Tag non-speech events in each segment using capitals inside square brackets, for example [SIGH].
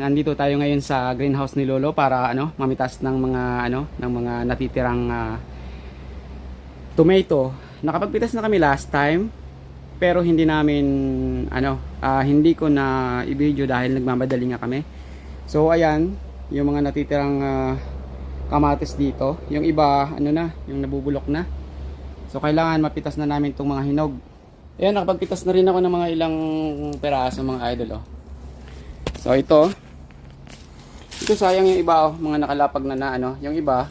nandito tayo ngayon sa greenhouse ni Lolo para ano, mamitas ng mga ano, ng mga natitirang ah, tomato. Nakapagpitas na kami last time, pero hindi namin ano, ah, hindi ko na i-video dahil nagmamadali nga kami. So ayan, yung mga natitirang ah, kamatis dito, yung iba ano na, yung nabubulok na. So kailangan mapitas na namin itong mga hinog. Ayan, nakapagpitas na rin ako ng mga ilang peraso mga idol oh. So ito, ito sayang yung iba oh, mga nakalapag na na ano, yung iba,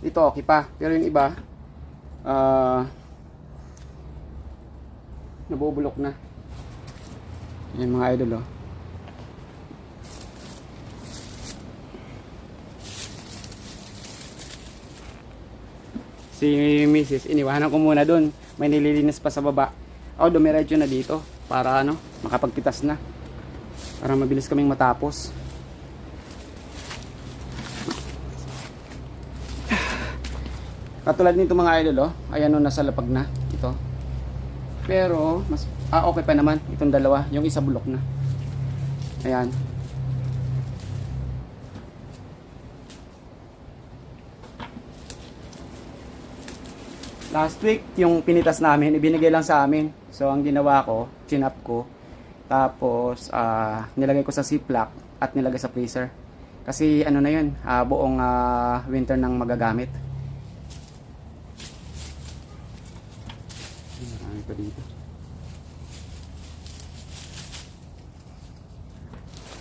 ito okay pa, pero yung iba, ah, nabubulok na. Yan mga idol oh. Si Mrs. iniwanan ko muna doon. May nililinis pa sa baba. Ako dumiretso na dito para ano, makapagpitas na. Para mabilis kaming matapos. Katulad nito mga idol, oh. Ayan o, nasa lapag na. Ito. Pero, mas, ah, okay pa naman. Itong dalawa. Yung isa bulok na. Ayan. Last week, yung pinitas namin, ibinigay lang sa amin. So, ang ginawa ko, chinap ko. Tapos, ah, nilagay ko sa ziplock at nilagay sa freezer. Kasi, ano na yun, ah, buong ah, winter nang magagamit. Marami pa dito.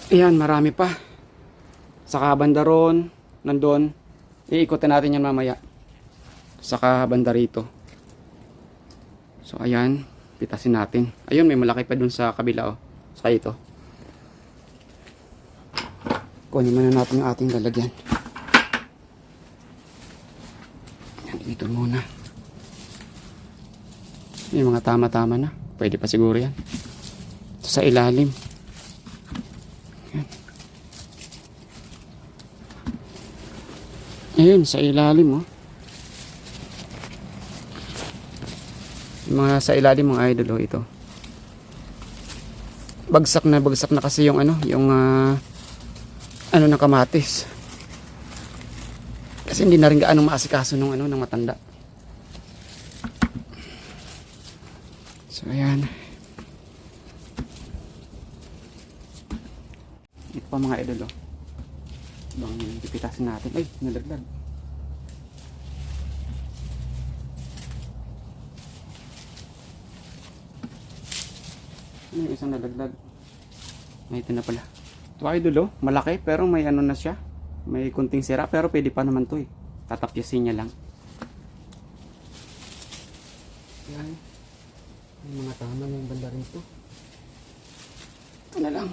Ayan, marami pa. Saka banda ron, nandun. Iikutin natin yan mamaya. Saka banda rito. So, ayan. Pitasin natin. Ayun, may malaki pa dun sa kabila, oh. Saka ito. Kunin muna natin yung ating lalagyan. Yan, dito muna. Yung mga tama-tama na. Pwede pa siguro yan. Ito sa ilalim. Yan. Ayun, sa ilalim, oh. Yung mga sa ilalim mga idol, oh, ito. Bagsak na, bagsak na kasi yung ano, yung ah, ano ng kamatis. Kasi hindi na rin gaano maasikaso nung ano, ng matanda. So, ayan. Ito pa mga idol, oh. Bang pipitasin natin. Ay, nalaglag. Ano yung isang nalaglag? Ay, ito na pala. Ito idol, oh. Malaki, pero may ano na siya. May kunting sira, pero pwede pa naman to eh. Tatapyasin niya lang. Yan. May mga tama ng banda rin to. Ito na lang.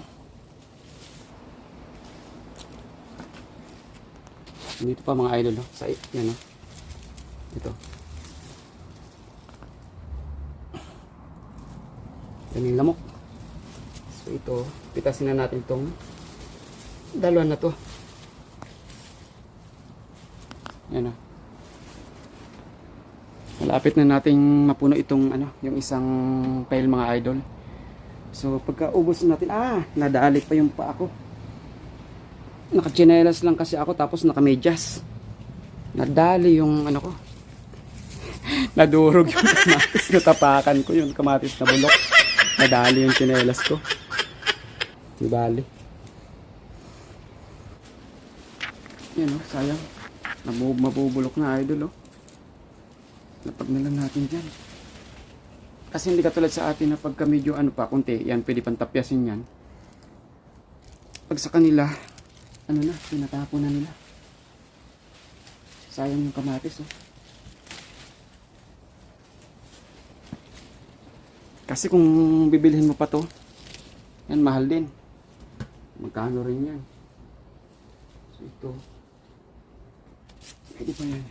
Dito pa mga idol, oh. Sa yan, oh. Ito. Yan yung lamok. So ito, pitasin na natin itong dalawa na to. Yan oh. Malapit na nating mapuno itong ano, yung isang pile mga idol. So pagka ubos natin, ah, nadali pa yung pa ako. Nakachinelas lang kasi ako tapos nakamedyas. Nadali yung ano ko. [LAUGHS] Nadurog yung [LAUGHS] kamatis na tapakan ko, yung kamatis na bulok. Nadali yung chinelas ko. Di bali. Yan o, sayang. Nabu mabubulok na idol o. Lapag na lang natin dyan. Kasi hindi katulad sa atin na pagka medyo ano pa, kunti, yan, pwede pang tapyasin yan. Pag sa kanila, ano na, pinatapo na nila. Sayang yung kamatis oh. Kasi kung bibilhin mo pa to, yan mahal din. Magkano rin yan. So ito. Pwede pa yan.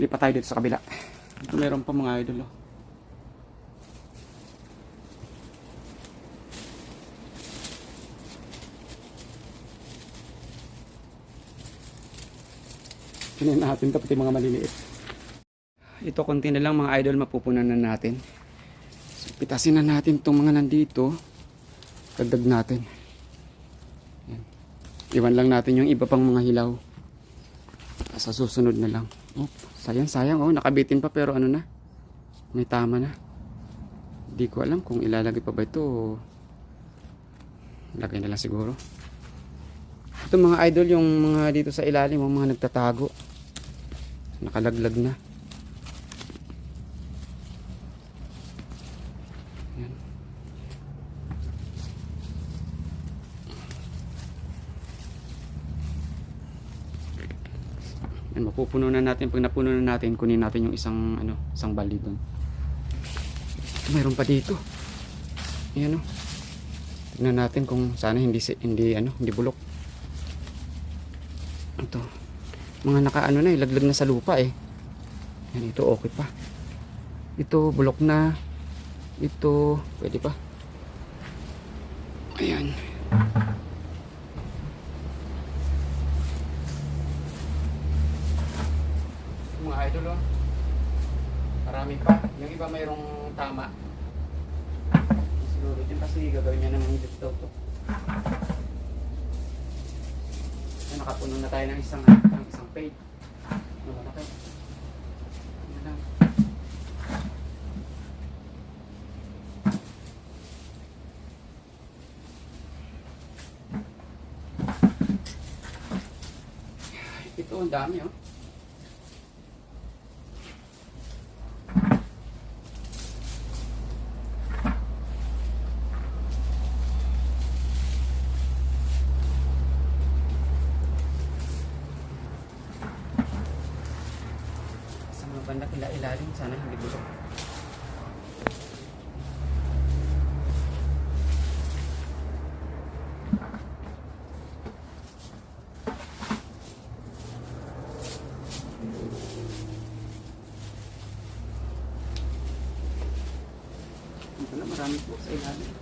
Lipat tayo dito sa kabila. Ito meron pa mga idol oh. Tingnan natin ito pati mga maliliit. Ito konti na lang mga idol mapupunan na natin. So, pitasin na natin itong mga nandito. Dagdag natin. Yan. Iwan lang natin yung iba pang mga hilaw. Sa susunod na lang. Oh, sayang, sayang. Oh, nakabitin pa pero ano na. May tama na. Hindi ko alam kung ilalagay pa ba ito lagay na lang siguro. Ito mga idol, yung mga dito sa ilalim, mga nagtatago. Nakalaglag na. Yan, mapupuno na natin. Pag napuno na natin, kunin natin yung isang, ano, isang bali doon. Mayroon pa dito. Yan o. Tignan natin kung sana hindi, hindi, ano, hindi bulok. Ito. Mga nakaano na eh, laglag na sa lupa eh. Yan, ito okay pa. Ito, bulok na. Ito, pwede pa. Ayan. Mga Marami pa. Yung iba mayroong tama. Siguro din kasi gagawin niya ng hindi daw to. Yan, nakapuno na tayo ng isang, ng isang page. Ano ba na kayo? Ito, ang dami oh. Sa mga banda kila ilalim, sana hindi bulok. Ito na marami po sa ilalim.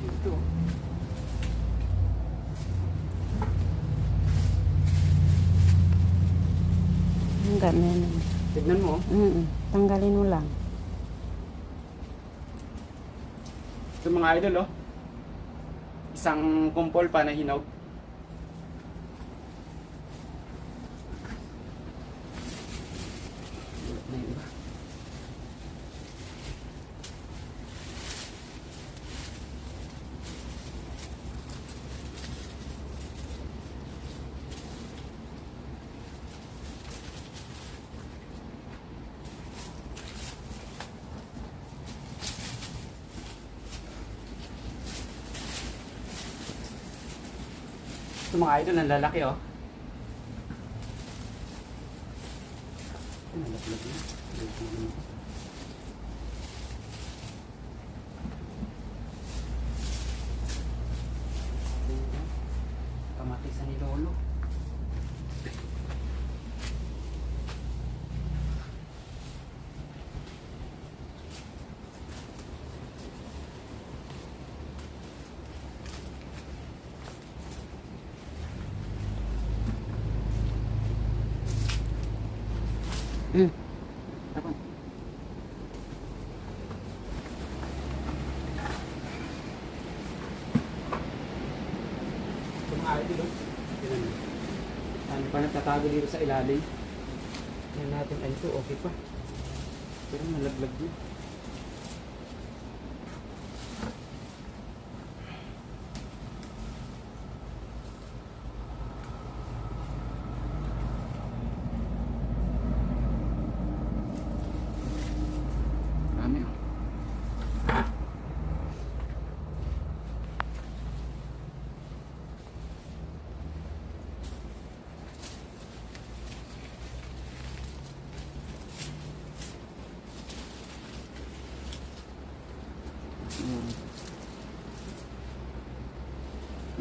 Dito. Nenek. Tignan mo. oh. Mm Tanggalin ulang. Ito mga idol oh. Isang kumpol pa na hinog. Wala na yung iba. Ito mga idol, ang lalaki oh. Ang lalaki na. Kamatisan ni Lolo. Mm. Ano pa nagtatago dito sa ilalim? Yan natin, ay ito, okay pa. Pero nalaglag na.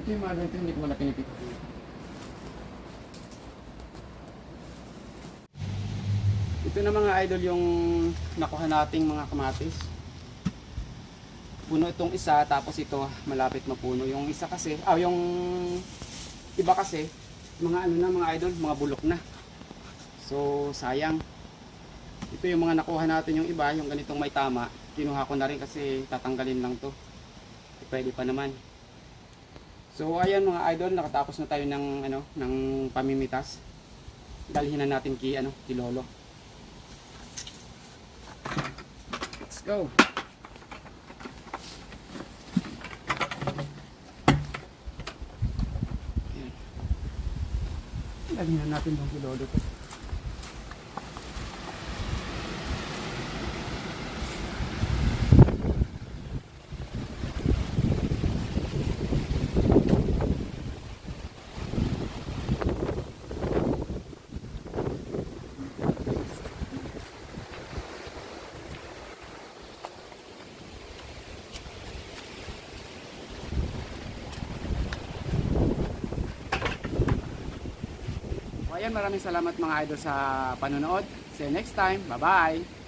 Yung mga ganito, hindi ko pinipito. Ito na mga idol yung nakuha nating mga kamatis. Puno itong isa, tapos ito malapit mapuno. Yung isa kasi, ah yung iba kasi, mga ano na mga idol, mga bulok na. So, sayang. Ito yung mga nakuha natin yung iba, yung ganitong may tama. Kinuha ko na rin kasi tatanggalin lang to. Pwede pa naman. So, ayan mga idol, nakatapos na tayo ng ano, ng pamimitas. Dalhin na natin kay ano, kay Lolo. Let's go. Ayan. Dalhin na natin doon kay Lolo to. Ayan, maraming salamat mga idol sa panonood. See you next time. Bye-bye!